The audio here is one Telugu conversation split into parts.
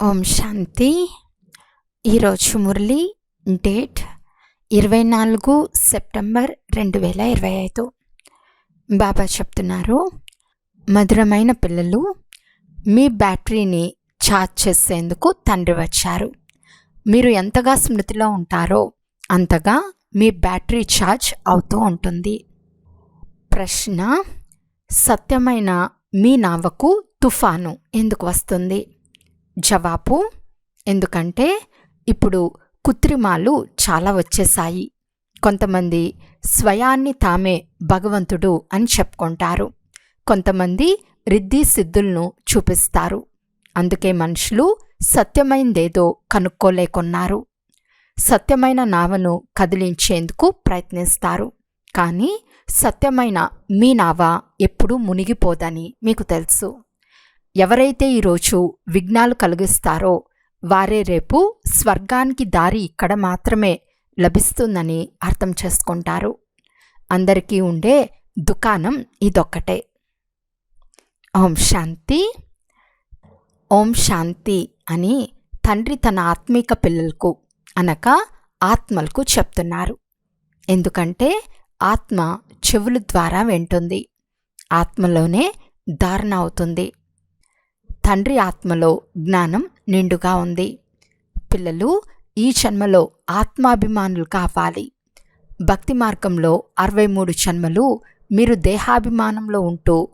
ఓం శాంతి. ఈరోజు మురళి డేట్ ఇరవై నాలుగు సెప్టెంబర్ రెండు వేల ఇరవై ఐదు. బాబా చెప్తున్నారు మధురమైన పిల్లలు మీ బ్యాటరీని ఛార్జ్ చేసేందుకు తండ్రి వచ్చారు. మీరు ఎంతగా స్మృతిలో ఉంటారో అంతగా మీ బ్యాటరీ ఛార్జ్ అవుతూ ఉంటుంది. ప్రశ్న సత్యమైన మీ నావకు తుఫాను ఎందుకు వస్తుంది? జవాబు ఎందుకంటే ఇప్పుడు కృత్రిమాలు చాలా వచ్చేసాయి కొంతమంది స్వయాన్ని తామే భగవంతుడు అని చెప్పుకుంటారు. కొంతమంది రిద్ధి సిద్ధులను చూపిస్తారు. అందుకే మనుషులు సత్యమైందేదో కనుక్కోలేకున్నారు. సత్యమైన నావను కదిలించేందుకు ప్రయత్నిస్తారు. కానీ సత్యమైన మీ నావ ఎప్పుడూ మునిగిపోదని మీకు తెలుసు. ఎవరైతే ఈరోజు విఘ్నాలు కలిగిస్తారో వారే రేపు స్వర్గానికి దారి ఇక్కడ మాత్రమే లభిస్తుందని అర్థం చేసుకుంటారు. అందరికీ ఉండే దుకాణం ఇదొక్కటే. ఓం శాంతి. ఓం శాంతి అని తండ్రి తన ఆత్మీక పిల్లలకు అనక ఆత్మలకు చెప్తున్నారు. ఎందుకంటే ఆత్మ చెవుల ద్వారా వింటుంది. ఆత్మలోనే ధారణ అవుతుంది. తండ్రి ఆత్మలో జ్ఞానం నిండుగా ఉంది. పిల్లలు ఈ జన్మలో ఆత్మాభిమానులు కావాలి. భక్తి మార్గంలో అరవై మూడు జన్మలు మీరు దేహాభిమానంలో ఉంటూ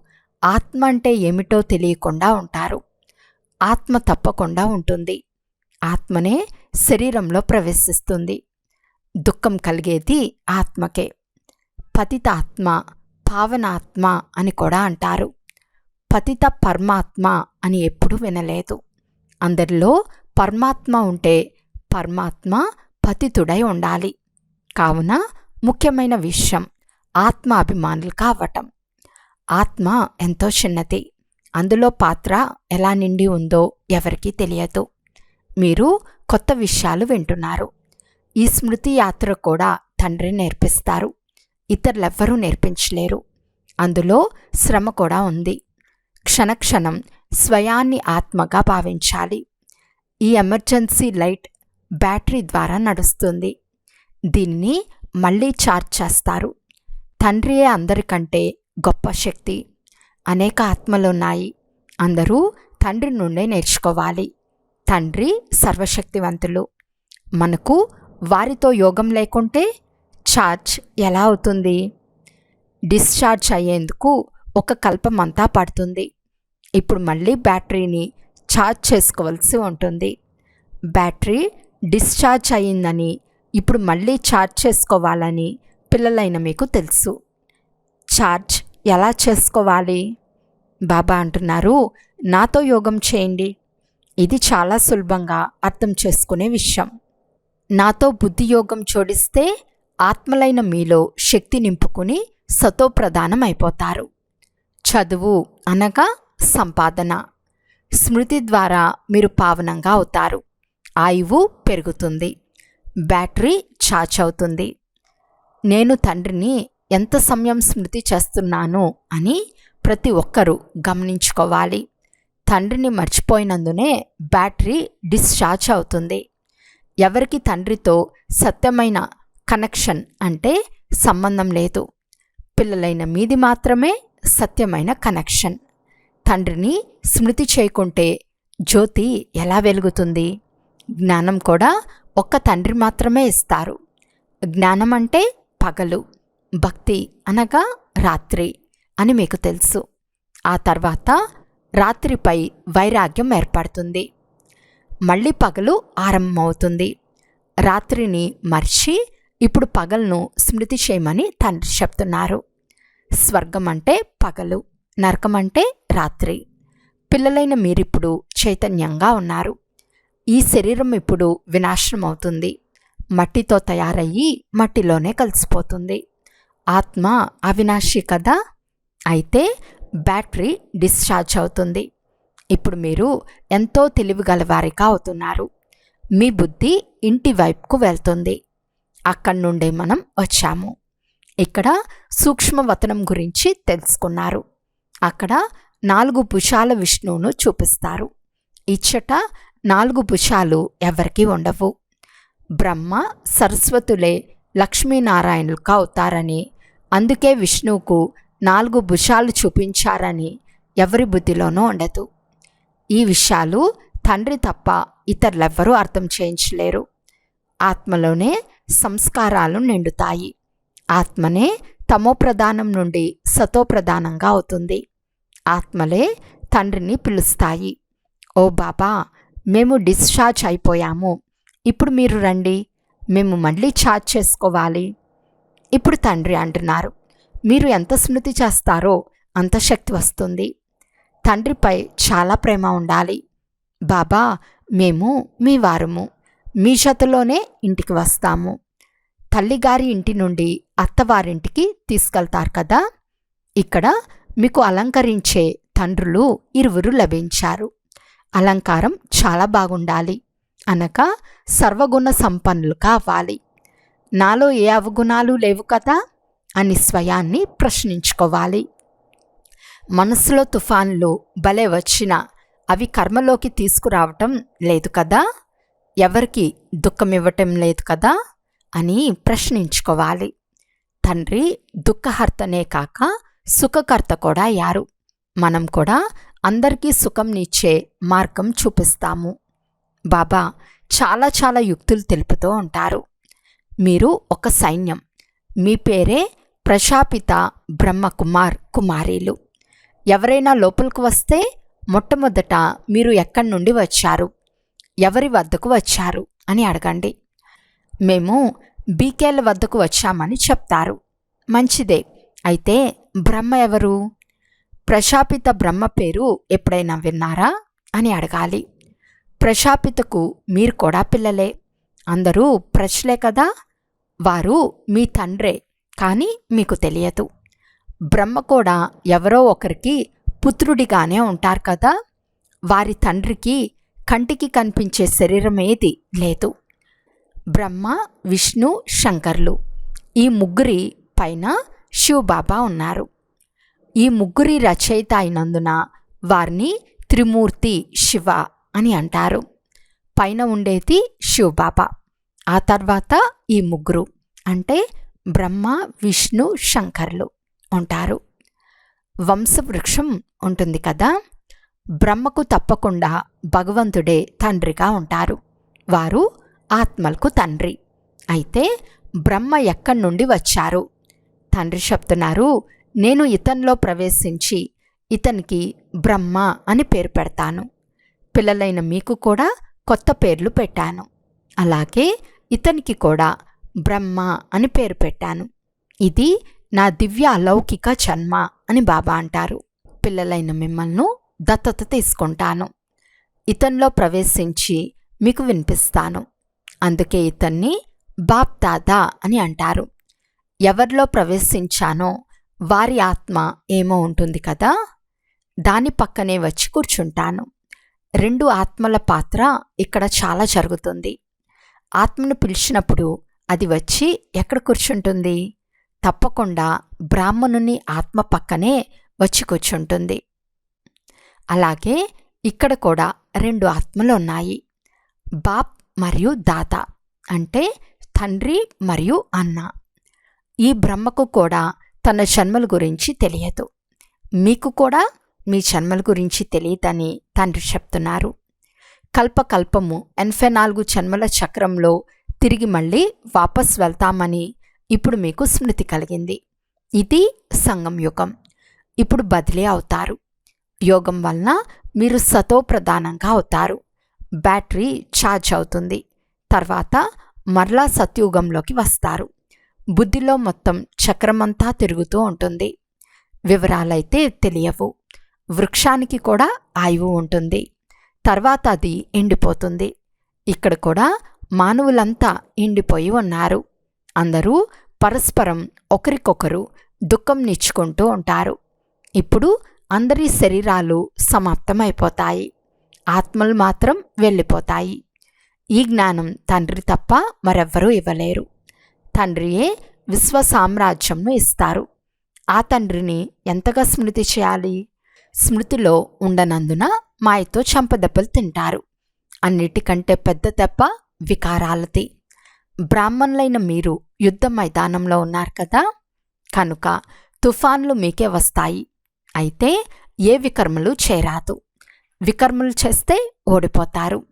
ఆత్మ అంటే ఏమిటో తెలియకుండా ఉంటారు. ఆత్మ తప్పకుండా ఉంటుంది. ఆత్మనే శరీరంలో ప్రవేశిస్తుంది. దుఃఖం కలిగేది ఆత్మకే. పతితాత్మ పావనాత్మ అని కూడా అంటారు. పతిత పరమాత్మ అని ఎప్పుడూ వినలేదు. అందరిలో పరమాత్మ ఉంటే పరమాత్మ పతితుడై ఉండాలి. కావున ముఖ్యమైన విషయం ఆత్మాభిమానులు కావటం. ఆత్మ ఎంతో చిన్నది. అందులో పాత్ర ఎలా నిండి ఉందో ఎవరికీ తెలియదు. మీరు కొత్త విషయాలు వింటున్నారు. ఈ స్మృతి యాత్ర కూడా తండ్రి నేర్పిస్తారు. ఇతరులెవ్వరూ నేర్పించలేరు. అందులో శ్రమ కూడా ఉంది. క్షణక్షణం స్వయాన్ని ఆత్మగా భావించాలి. ఈ ఎమర్జెన్సీ లైట్ బ్యాటరీ ద్వారా నడుస్తుంది. దీన్ని మళ్ళీ ఛార్జ్ చేస్తారు. తండ్రియే అందరికంటే గొప్ప శక్తి. అనేక ఆత్మలున్నాయి అందరూ తండ్రి నుండే నేర్చుకోవాలి. తండ్రి సర్వశక్తివంతులు. మనకు వారితో యోగం లేకుంటే ఛార్జ్ ఎలా అవుతుంది? డిశ్చార్జ్ అయ్యేందుకు ఒక కల్పమంతా పడుతుంది. ఇప్పుడు మళ్ళీ బ్యాటరీని ఛార్జ్ చేసుకోవాల్సి ఉంటుంది. బ్యాటరీ డిశ్చార్జ్ అయిందని ఇప్పుడు మళ్ళీ ఛార్జ్ చేసుకోవాలని పిల్లలైన మీకు తెలుసు. ఛార్జ్ ఎలా చేసుకోవాలి? బాబా అంటున్నారు నాతో యోగం చేయండి. ఇది చాలా సులభంగా అర్థం చేసుకునే విషయం. నాతో బుద్ధి యోగం జోడిస్తే ఆత్మలైన మీలో శక్తి నింపుకుని సతోప్రధానం అయిపోతారు. చదువు అనగా సంపాదన. స్మృతి ద్వారా మీరు పావనంగా అవుతారు. ఆయువు పెరుగుతుంది. బ్యాటరీ ఛార్జ్ అవుతుంది. నేను తండ్రిని ఎంత సమయం స్మృతి చేస్తున్నాను అని ప్రతి ఒక్కరూ గమనించుకోవాలి. తండ్రిని మర్చిపోయినందునే బ్యాటరీ డిశ్చార్జ్ అవుతుంది. ఎవరికి తండ్రితో సత్యమైన కనెక్షన్ అంటే సంబంధం లేదు. పిల్లలైన మీది మాత్రమే సత్యమైన కనెక్షన్. తండ్రిని స్మృతి చేయకుంటే జ్యోతి ఎలా వెలుగుతుంది? జ్ఞానం కూడా ఒక్క తండ్రి మాత్రమే ఇస్తారు. జ్ఞానం అంటే పగలు భక్తి అనగా రాత్రి అని మీకు తెలుసు. ఆ తర్వాత రాత్రిపై వైరాగ్యం ఏర్పడుతుంది. మళ్ళీ పగలు ఆరంభమవుతుంది. రాత్రిని మర్చి ఇప్పుడు పగలను స్మృతి చేయమని తండ్రి చెప్తున్నారు. స్వర్గం అంటే పగలు నరకం అంటే రాత్రి. పిల్లలైన మీరిప్పుడు చైతన్యంగా ఉన్నారు. ఈ శరీరం ఇప్పుడు వినాశనం అవుతుంది మట్టితో తయారయ్యి మట్టిలోనే కలిసిపోతుంది. ఆత్మ అవినాశి కదా? అయితే బ్యాటరీ డిశ్చార్జ్ అవుతుంది. ఇప్పుడు మీరు ఎంతో తెలివిగలవారిగా అవుతున్నారు. మీ బుద్ధి ఇంటి వైపుకు వెళ్తుంది. అక్కడి నుండే మనం వచ్చాము. ఇక్కడ సూక్ష్మవతనం గురించి తెలుసుకున్నారు. అక్కడ నాలుగు భుషాల విష్ణువును చూపిస్తారు. ఇచ్చట నాలుగు భుషాలు ఎవరికీ ఉండవు. బ్రహ్మ సరస్వతులే లక్ష్మీనారాయణులకు అవుతారని అందుకే విష్ణువుకు నాలుగు భుషాలు చూపించారని ఎవరి బుద్ధిలోనూ ఉండదు. ఈ విషయాలు తండ్రి తప్ప ఇతరులెవ్వరూ అర్థం చేయించలేరు. ఆత్మలోనే సంస్కారాలు నిండుతాయి. ఆత్మనే తమో ప్రధానం నుండి సతో ప్రధానంగా అవుతుంది. ఆత్మలే తండ్రిని పిలుస్తాయి. ఓ బాబా మేము డిశ్చార్జ్ అయిపోయాము. ఇప్పుడు మీరు రండి. మేము మళ్ళీ ఛార్జ్ చేసుకోవాలి. ఇప్పుడు తండ్రి అంటున్నారు. మీరు ఎంత స్మృతి చేస్తారో అంత శక్తి వస్తుంది. తండ్రిపై చాలా ప్రేమ ఉండాలి. బాబా మేము మీ వారము. మీ చేతలోనే ఇంటికి వస్తాము. తల్లిగారి ఇంటి నుండి అత్తవారింటికి తీసుకెళ్తారు కదా? ఇక్కడ మీకు అలంకరించే తండ్రులు ఇరువురు లభించారు. అలంకారం చాలా బాగుండాలి. అనగా సర్వగుణ సంపన్నులు కావాలి. నాలో ఏ అవగుణాలు లేవు కదా? అని స్వయాన్ని ప్రశ్నించుకోవాలి. మనసులో తుఫాన్లు భలే వచ్చినా అవి కర్మలోకి తీసుకురావటం లేదు కదా? ఎవరికి దుఃఖం ఇవ్వటం లేదు కదా? అని ప్రశ్నించుకోవాలి. తండ్రి దుఃఖహర్తనే కాక సుఖకర్త కూడా యారు. మనం కూడా అందరికీ సుఖంనిచ్చే మార్గం చూపిస్తాము. బాబా చాలా చాలా యుక్తులు తెలుపుతూ ఉంటారు. మీరు ఒక సైన్యం. మీ పేరే ప్రశాపిత బ్రహ్మకుమార్ కుమారీలు. ఎవరైనా లోపలికి వస్తే మొట్టమొదట మీరు ఎక్కడి నుండి వచ్చారు? ఎవరి వద్దకు వచ్చారు? అని అడగండి. మేము బీకేల వద్దకు వచ్చామని చెప్తారు. మంచిదే. అయితే బ్రహ్మ ఎవరు? ప్రశాపిత బ్రహ్మ పేరు ఎప్పుడైనా విన్నారా? అని అడగాలి. ప్రశాపితకు మీరు కూడా పిల్లలే. అందరూ ప్రశ్లే కదా? వారు మీ తండ్రే. కానీ మీకు తెలియదు. బ్రహ్మ కూడా ఎవరో ఒకరికి పుత్రుడిగానే ఉంటారు కదా? వారి తండ్రికి కంటికి కనిపించే శరీరం ఏది లేదు. బ్రహ్మ విష్ణు శంకర్లు. ఈ ముగ్గురి పైన శివబాబా ఉన్నారు. ఈ ముగ్గురి రచయిత అయినందున వారిని త్రిమూర్తి శివ అని అంటారు. పైన ఉండేది శివబాబా. ఆ తర్వాత ఈ ముగ్గురు అంటే బ్రహ్మ విష్ణు శంకర్లు ఉంటారు. వంశవృక్షం ఉంటుంది కదా? బ్రహ్మకు తప్పకుండా భగవంతుడే తండ్రిగా ఉంటారు. వారు ఆత్మలకు తండ్రి. అయితే బ్రహ్మ ఎక్కడి నుండి వచ్చారు? తండ్రి చెప్తున్నారు నేను ఇతనిలో ప్రవేశించి ఇతనికి బ్రహ్మ అని పేరు పెడతాను. పిల్లలైన మీకు కూడా కొత్త పేర్లు పెట్టాను. అలాగే ఇతనికి కూడా బ్రహ్మ అని పేరు పెట్టాను. ఇది నా దివ్య అలౌకిక జన్మ అని బాబా అంటారు. పిల్లలైన మిమ్మల్ని దత్తత తీసుకుంటాను. ఇతనిలో ప్రవేశించి మీకు వినిపిస్తాను. అందుకే ఇతన్ని బాప్ అని అంటారు. ఎవరిలో ప్రవేశించానో వారి ఆత్మ ఏమో ఉంటుంది కదా? దాని పక్కనే వచ్చి కూర్చుంటాను. రెండు ఆత్మల పాత్ర ఇక్కడ చాలా జరుగుతుంది. ఆత్మను పిలిచినప్పుడు అది వచ్చి ఎక్కడ కూర్చుంటుంది? తప్పకుండా బ్రాహ్మణుని ఆత్మ పక్కనే వచ్చి కూర్చుంటుంది. అలాగే ఇక్కడ కూడా రెండు ఆత్మలు ఉన్నాయి. బాప్ మరియు దాత అంటే తండ్రి మరియు అన్న. ఈ బ్రహ్మకు కూడా తన జన్మల గురించి తెలియదు. మీకు కూడా మీ జన్మల గురించి తెలియదని తండ్రి చెప్తున్నారు. కల్పకల్పము ఎనభై నాలుగు జన్మల చక్రంలో తిరిగి మళ్ళీ వాపస్ వెళ్తామని ఇప్పుడు మీకు స్మృతి కలిగింది. ఇది సంగం యుగం. ఇప్పుడు బదిలీ అవుతారు. యోగం వలన మీరు సతో ప్రధానంగా అవుతారు. బ్యాటరీ ఛార్జ్ అవుతుంది. తర్వాత మరలా సత్యుగంలోకి వస్తారు. బుద్ధిలో మొత్తం చక్రమంతా తిరుగుతూ ఉంటుంది. వివరాలైతే తెలియవు. వృక్షానికి కూడా ఆయువు ఉంటుంది. తర్వాత అది ఎండిపోతుంది. ఇక్కడ కూడా మానవులంతా ఎండిపోయి ఉన్నారు. అందరూ పరస్పరం ఒకరికొకరు దుఃఖం నిచ్చుకుంటూ ఉంటారు. ఇప్పుడు అందరి శరీరాలు సమాప్తమైపోతాయి. ఆత్మలు మాత్రం వెళ్ళిపోతాయి. ఈ జ్ఞానం తండ్రి తప్ప మరెవ్వరూ ఇవ్వలేరు. తండ్రియే విశ్వ సామ్రాజ్యంను ఇస్తారు. ఆ తండ్రిని ఎంతగా స్మృతి చేయాలి? స్మృతిలో ఉండనందున మాయతో చంపదెబ్బలు తింటారు. అన్నిటికంటే పెద్ద దెబ్బ వికారాలది. బ్రాహ్మణులైన మీరు యుద్ధ మైదానంలో ఉన్నారు కదా? కనుక తుఫాన్లు మీకే వస్తాయి. అయితే ఏ వికర్మలు చేరాదు వికర్ములు చేస్తే ఓడిపోతారు.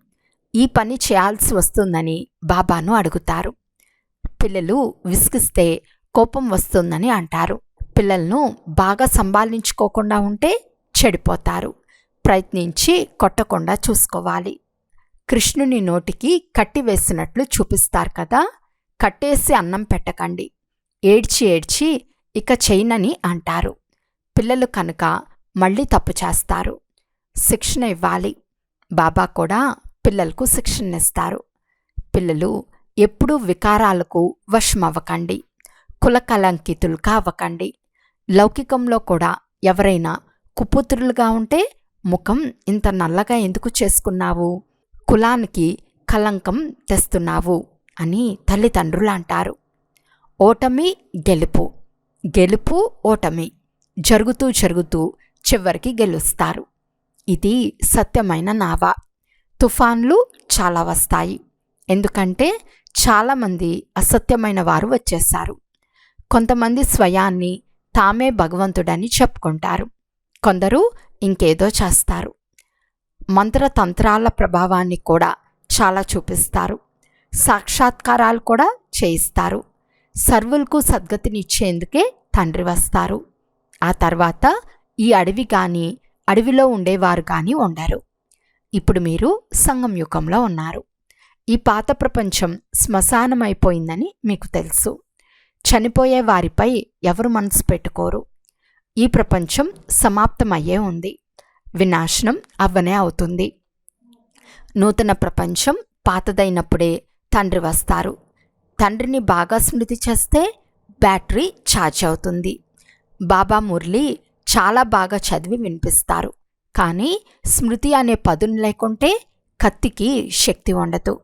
ఈ పని చేయాల్సి వస్తుందని బాబాను అడుగుతారు. పిల్లలు విసిగిస్తే కోపం వస్తుందని అంటారు. పిల్లలను బాగా సంభాళించుకోకుండా ఉంటే చెడిపోతారు. ప్రయత్నించి కొట్టకుండా చూసుకోవాలి. కృష్ణుని నోటికి కట్టి వేసినట్లు చూపిస్తారు కదా కట్టేసి అన్నం పెట్టకండి. ఏడ్చి ఏడ్చి ఇక చేయనని అంటారు. పిల్లలు కనుక మళ్ళీ తప్పు చేస్తారు. శిక్షణ ఇవ్వాలి. బాబా కూడా పిల్లలకు శిక్షణ ఇస్తారు. పిల్లలు ఎప్పుడూ వికారాలకు వశమవ్వకండి కులకలంకితులు కావకండి లౌకికంలో కూడా ఎవరైనా కుపుత్రులుగా ఉంటే ముఖం ఇంత నల్లగా ఎందుకు చేసుకున్నావు? కులానికి కలంకం తెస్తున్నావు అని తల్లిదండ్రులు అంటారు. ఓటమి గెలుపు. గెలుపు ఓటమి. జరుగుతూ జరుగుతూ చివరికి గెలుస్తారు. ఇది సత్యమైన నావా. తుఫాన్లు చాలా వస్తాయి. ఎందుకంటే చాలామంది అసత్యమైన వారు వచ్చేస్తారు కొంతమంది స్వయాన్ని తామే భగవంతుడని చెప్పుకుంటారు. కొందరు ఇంకేదో చేస్తారు. మంత్రతంత్రాల ప్రభావాన్ని కూడా చాలా చూపిస్తారు. సాక్షాత్కారాలు కూడా చేయిస్తారు. సర్వులకు సద్గతినిచ్చేందుకే తండ్రి వస్తారు. ఆ తర్వాత ఈ అడవి కానీ అడవిలో ఉండేవారు కానీ ఉండరు. ఇప్పుడు మీరు సంగం యుగంలో ఉన్నారు. ఈ పాత ప్రపంచం శ్మశానమైపోయిందని మీకు తెలుసు. చనిపోయే వారిపై ఎవరు మనసు పెట్టుకోరు. ఈ ప్రపంచం సమాప్తమయ్యే ఉంది. వినాశనం అవ్వనే అవుతుంది. నూతన ప్రపంచం పాతదైనప్పుడే తండ్రి వస్తారు. తండ్రిని బాగా స్మృతి చేస్తే బ్యాటరీ ఛార్జ్ అవుతుంది. బాబా మురళి చాలా బాగా చదివి వినిపిస్తారు. కానీ స్మృతి అనే పదును లేకుంటే కత్తికి శక్తి ఉండదు.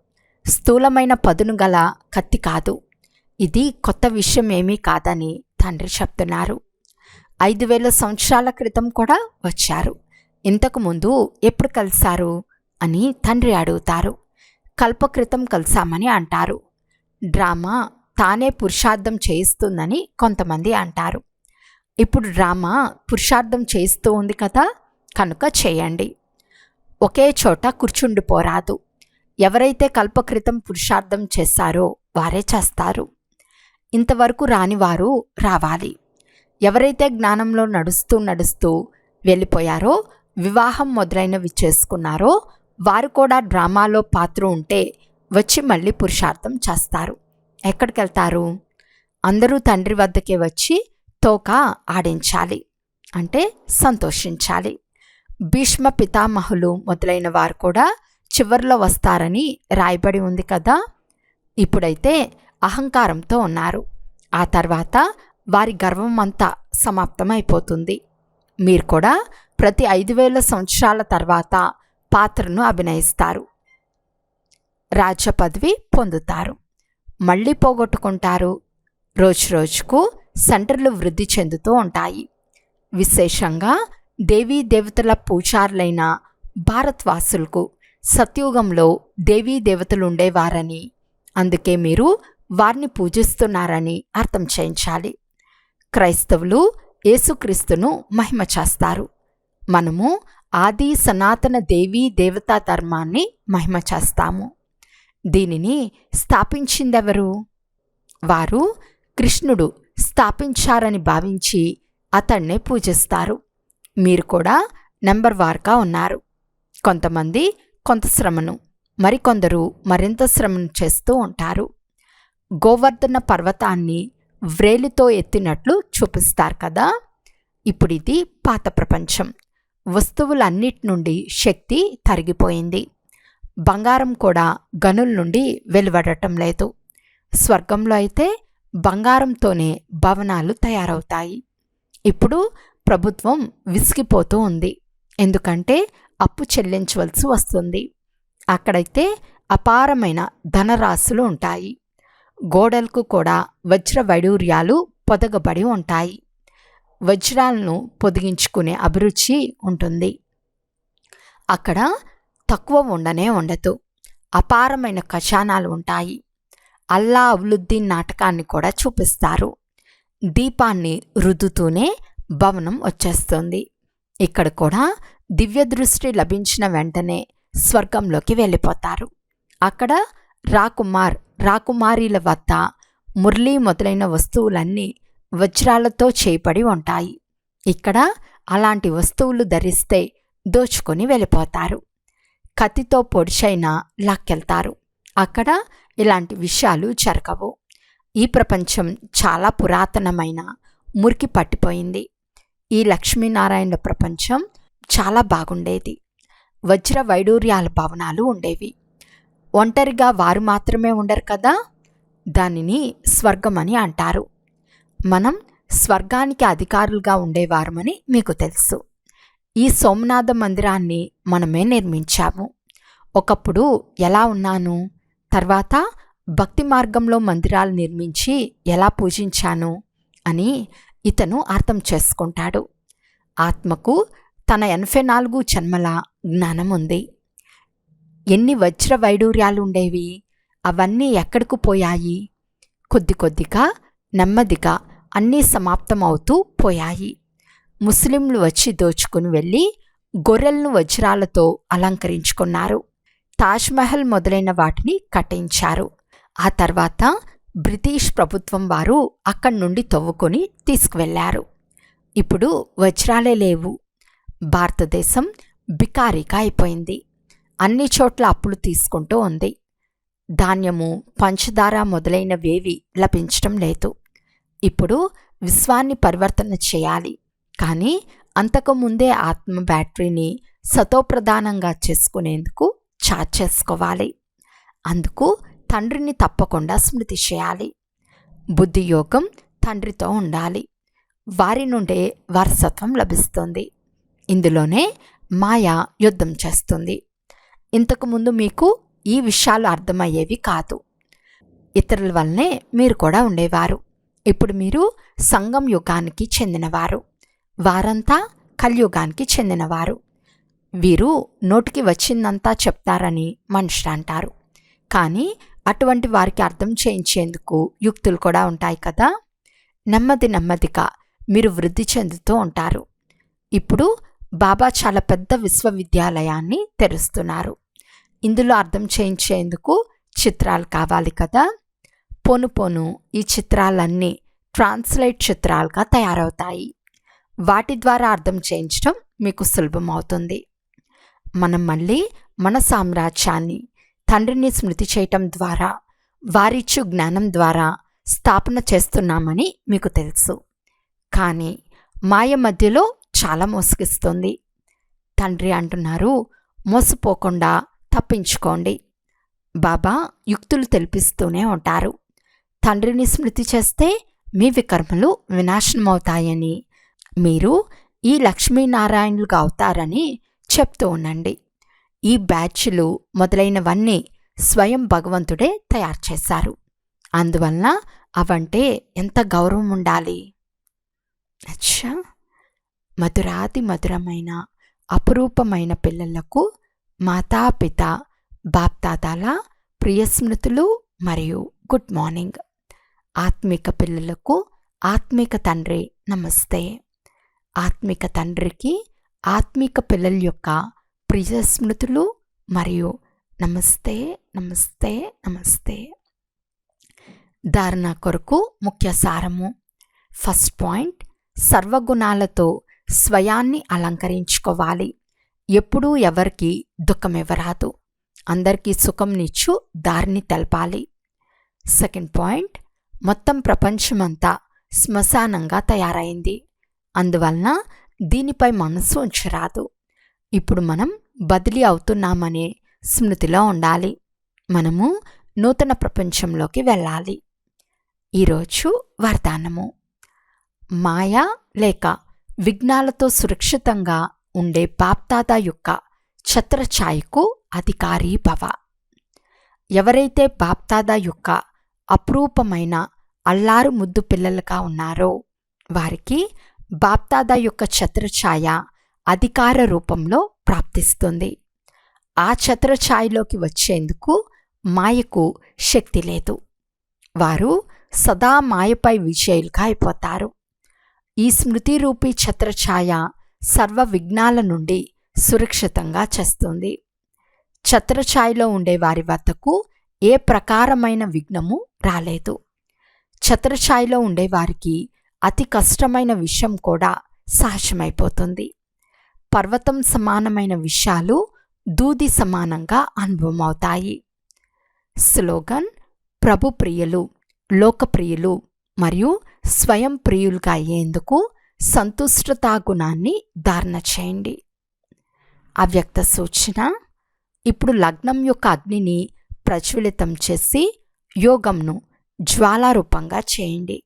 స్థూలమైన పదును గల కత్తి కాదు. ఇది కొత్త విషయం ఏమీ కాదని తండ్రి చెప్తున్నారు. ఐదు వేల సంవత్సరాల క్రితం కూడా వచ్చారు. ఇంతకు ముందు ఎప్పుడు కలిశారు అని తండ్రి అడుగుతారు. కల్పక్రితం కలిశామని అంటారు. డ్రామా తానే పురుషార్థం చేయిస్తుందని కొంతమంది అంటారు. ఇప్పుడు డ్రామా పురుషార్థం చేస్తూ ఉంది కదా కనుక చేయండి. ఒకే చోట కూర్చుండిపోరాదు ఎవరైతే కల్పక్రితం పురుషార్థం చేస్తారో వారే చేస్తారు. ఇంతవరకు రానివారు రావాలి. ఎవరైతే జ్ఞానంలో నడుస్తూ నడుస్తూ వెళ్ళిపోయారో వివాహం మొదలైనవి చేసుకున్నారో వారు కూడా డ్రామాలో పాత్ర ఉంటే వచ్చి మళ్ళీ పురుషార్థం చేస్తారు. ఎక్కడికి వెళ్తారు అందరూ తండ్రి వద్దకే వచ్చి తోక ఆడించాలి అంటే సంతోషించాలి. భీష్మ పితామహులు మొదలైన వారు కూడా చివరిలో వస్తారని రాయబడి ఉంది కదా? ఇప్పుడైతే అహంకారంతో ఉన్నారు. ఆ తర్వాత వారి గర్వం అంతా సమాప్తమైపోతుంది. మీరు కూడా ప్రతి ఐదు వేల సంవత్సరాల తర్వాత పాత్రను అభినయిస్తారు. రాజ్య పదవి పొందుతారు. మళ్ళీ పోగొట్టుకుంటారు. రోజు రోజుకు సెంటర్లు వృద్ధి చెందుతూ ఉంటాయి. విశేషంగా దేవీ దేవతల పూజారులైన భారత్వాసులకు సత్యుగంలో దేవీ దేవతలు ఉండేవారని అందుకే మీరు వారిని పూజిస్తున్నారని అర్థం చేయించాలి. క్రైస్తవులు యేసుక్రీస్తును మహిమ చేస్తారు. మనము ఆది సనాతన దేవీ దేవతా ధర్మాన్ని మహిమ చేస్తాము. దీనిని స్థాపించిందెవరు? వారు కృష్ణుడు స్థాపించారని భావించి అతన్నే పూజిస్తారు. మీరు కూడా నెంబర్ వార్గా ఉన్నారు. కొంతమంది కొంత శ్రమను మరికొందరు మరింత శ్రమను చేస్తూ ఉంటారు. గోవర్ధన పర్వతాన్ని వ్రేలితో ఎత్తినట్లు చూపిస్తారు కదా? ఇప్పుడు ఇది పాత ప్రపంచం. వస్తువులన్నిటి నుండి శక్తి తరిగిపోయింది. బంగారం కూడా గనుల నుండి వెలువడటం లేదు. స్వర్గంలో అయితే బంగారంతోనే భవనాలు తయారవుతాయి. ఇప్పుడు ప్రభుత్వం విసిగిపోతూ ఉంది. ఎందుకంటే అప్పు చెల్లించవలసి వస్తుంది. అక్కడైతే అపారమైన ధనరాశులు ఉంటాయి. గోడలకు కూడా వజ్ర వైడూర్యాలు పొదగబడి ఉంటాయి. వజ్రాలను పొదిగించుకునే అభిరుచి ఉంటుంది. అక్కడ తక్కువ ఉండనే ఉండదు. అపారమైన ఖజానాలు ఉంటాయి. అల్లా అవులుద్దీన్ నాటకాన్ని కూడా చూపిస్తారు. దీపాన్ని రుద్దుతూనే భవనం వచ్చేస్తుంది. ఇక్కడ కూడా దివ్య దృష్టి లభించిన వెంటనే స్వర్గంలోకి వెళ్ళిపోతారు. అక్కడ రాకుమార్ రాకుమారీల వద్ద మురళి మొదలైన వస్తువులన్నీ వజ్రాలతో చేయబడి ఉంటాయి. ఇక్కడ అలాంటి వస్తువులు ధరిస్తే దోచుకొని వెళ్ళిపోతారు. కత్తితో పొడిచైనా లాక్కెళ్తారు. అక్కడ ఇలాంటి విషయాలు జరగవు ఈ ప్రపంచం చాలా పురాతనమైన మురికి పట్టిపోయింది. ఈ లక్ష్మీనారాయణ ప్రపంచం చాలా బాగుండేది. వజ్ర వైడూర్యాల భవనాలు ఉండేవి. ఒంటరిగా వారు మాత్రమే ఉండరు కదా? దానిని స్వర్గమని అంటారు. మనం స్వర్గానికి అధికారులుగా ఉండేవారమని మీకు తెలుసు. ఈ సోమనాథ మందిరాన్ని మనమే నిర్మించాము. ఒకప్పుడు ఎలా ఉన్నాను? తర్వాత భక్తి మార్గంలో మందిరాలు నిర్మించి ఎలా పూజించాను అని ఇతను అర్థం చేసుకుంటాడు. ఆత్మకు తన ఎనభై నాలుగు జన్మల జ్ఞానం ఉంది. ఎన్ని వజ్ర వైడూర్యాలు ఉండేవి అవన్నీ ఎక్కడికి పోయాయి? కొద్ది కొద్దిగా నెమ్మదిగా అన్నీ సమాప్తమవుతూ పోయాయి. ముస్లింలు వచ్చి దోచుకుని వెళ్ళి గొర్రెలను వజ్రాలతో అలంకరించుకున్నారు. తాజ్మహల్ మొదలైన వాటిని కట్టించారు. ఆ తర్వాత బ్రిటిష్ ప్రభుత్వం వారు అక్కడి నుండి తవ్వుకొని తీసుకువెళ్ళారు. ఇప్పుడు వజ్రాలే లేవు. భారతదేశం బికారిగా అయిపోయింది. అన్ని చోట్ల అప్పులు తీసుకుంటూ ఉంది. ధాన్యము పంచదార మొదలైనవేవి లభించడం లేదు. ఇప్పుడు విశ్వాన్ని పరివర్తన చేయాలి. కానీ అంతకుముందే ఆత్మ బ్యాటరీని సతోప్రధానంగా చేసుకునేందుకు ఛార్జ్ చేసుకోవాలి అందుకు తండ్రిని తప్పకుండా స్మృతి చేయాలి. బుద్ధి యోగం తండ్రితో ఉండాలి. వారి నుండే వారసత్వం లభిస్తుంది. ఇందులోనే మాయ యుద్ధం చేస్తుంది. ఇంతకుముందు మీకు ఈ విషయాలు అర్థమయ్యేవి కాదు. ఇతరుల వల్లనే మీరు కూడా ఉండేవారు. ఇప్పుడు మీరు సంఘం యుగానికి చెందినవారు. వారంతా కలియుగానికి చెందినవారు. వీరు నోటికి వచ్చిందంతా చెప్తారని మనుషులు అంటారు. కానీ అటువంటి వారికి అర్థం చేయించేందుకు యుక్తులు కూడా ఉంటాయి కదా. నెమ్మది నెమ్మదిగా మీరు వృద్ధి చెందుతూ ఉంటారు. ఇప్పుడు బాబా చాలా పెద్ద విశ్వవిద్యాలయాన్ని తెరుస్తున్నారు. ఇందులో అర్థం చేయించేందుకు చిత్రాలు కావాలి కదా. పోను పోను ఈ చిత్రాలన్నీ ట్రాన్స్లేట్ చిత్రాలుగా తయారవుతాయి. వాటి ద్వారా అర్థం చేయించడం మీకు సులభం అవుతుంది మనం మళ్ళీ మన సామ్రాజ్యాన్ని తండ్రిని స్మృతి చేయటం ద్వారా వారిచ్చు జ్ఞానం ద్వారా స్థాపన చేస్తున్నామని మీకు తెలుసు. కానీ మాయ మధ్యలో చాలా మోసగిస్తుంది. తండ్రి అంటున్నారు మోసపోకుండా తప్పించుకోండి బాబా యుక్తులు తెలిపిస్తూనే ఉంటారు. తండ్రిని స్మృతి చేస్తే మీ వికర్మలు వినాశనమవుతాయని మీరు ఈ లక్ష్మీనారాయణులుగా అవుతారని చెప్తూ ఉండండి. ఈ బ్యాచ్లు మొదలైనవన్నీ స్వయం భగవంతుడే తయారు చేశారు. అందువలన అవంటే ఎంత గౌరవం ఉండాలి? అచ్చా! మధురాతి మధురమైన అపురూపమైన పిల్లలకు మాతాపిత బాప్తాదాల ప్రియస్మృతులు మరియు గుడ్ మార్నింగ్. ఆత్మిక పిల్లలకు ఆత్మిక తండ్రి నమస్తే. ఆత్మిక తండ్రికి ఆత్మిక పిల్లల యొక్క ప్రియ స్మృతులు మరియు నమస్తే నమస్తే నమస్తే. ధారణ కొరకు ముఖ్య సారము. ఫస్ట్ పాయింట్ సర్వగుణాలతో స్వయాన్ని అలంకరించుకోవాలి. ఎప్పుడూ ఎవరికి దుఃఖం ఇవ్వరాదు. అందరికీ సుఖంనిచ్చు దారిని తెలపాలి. సెకండ్ పాయింట్ మొత్తం ప్రపంచమంతా శ్మశానంగా తయారైంది. అందువలన దీనిపై మనస్సు ఉంచరాదు. ఇప్పుడు మనం బదిలీ అవుతున్నామనే స్మృతిలో ఉండాలి. మనము నూతన ప్రపంచంలోకి వెళ్ళాలి. ఈరోజు వరదానము మాయ లేక విఘ్నాలతో సురక్షితంగా ఉండే బాప్దాద యొక్క ఛత్రఛాయకు అధికారి భవ. ఎవరైతే బాప్తాదా యొక్క అపురూపమైన అల్లారు ముద్దు పిల్లలుగా ఉన్నారో వారికి బాప్దాదా యొక్క ఛత్రఛాయ అధికార రూపంలో ప్రాప్తిస్తుంది. ఆ ఛత్రఛాయలోకి వచ్చేందుకు మాయకు శక్తి లేదు. వారు సదా మాయపై విజయులుగా అయిపోతారు. ఈ స్మృతి రూపీ ఛత్రఛాయ సర్వ విఘ్నాల నుండి సురక్షితంగా చేస్తుంది. ఛత్రఛాయలో ఉండే వారి వద్దకు ఏ ప్రకారమైన విఘ్నము రాలేదు. ఛత్రఛాయలో ఉండేవారికి అతి కష్టమైన విషయం కూడా సహజమైపోతుంది పర్వతం సమానమైన విషయాలు దూది సమానంగా అనుభవం అవుతాయి స్లోగన్ ప్రభు ప్రియులు లోకప్రియులు మరియు స్వయం ప్రియులుగా అయ్యేందుకు సంతుష్టతా గుణాన్ని ధారణ చేయండి. అవ్యక్త సూచన ఇప్పుడు లగ్నం యొక్క అగ్నిని ప్రజ్వలితం చేసి యోగంను జ్వాలారూపంగా చేయండి.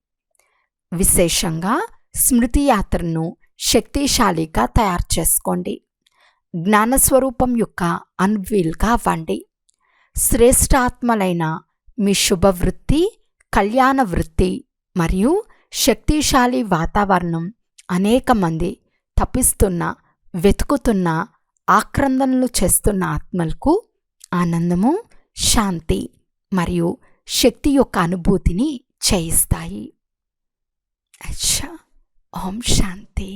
విశేషంగా స్మృతి యాత్రను శక్తిశాలిగా తయారు చేసుకోండి. జ్ఞానస్వరూపం యొక్క అన్వీల్గా అవ్వండి. శ్రేష్టాత్మలైన మీ శుభవృత్తి కళ్యాణ వృత్తి మరియు శక్తిశాలి వాతావరణం అనేక మంది తప్పిస్తున్న వెతుకుతున్న ఆక్రందనలు చేస్తున్న ఆత్మలకు ఆనందము శాంతి మరియు శక్తి యొక్క అనుభూతిని చేయిస్తాయి. అచ్చా ఓం శాంతి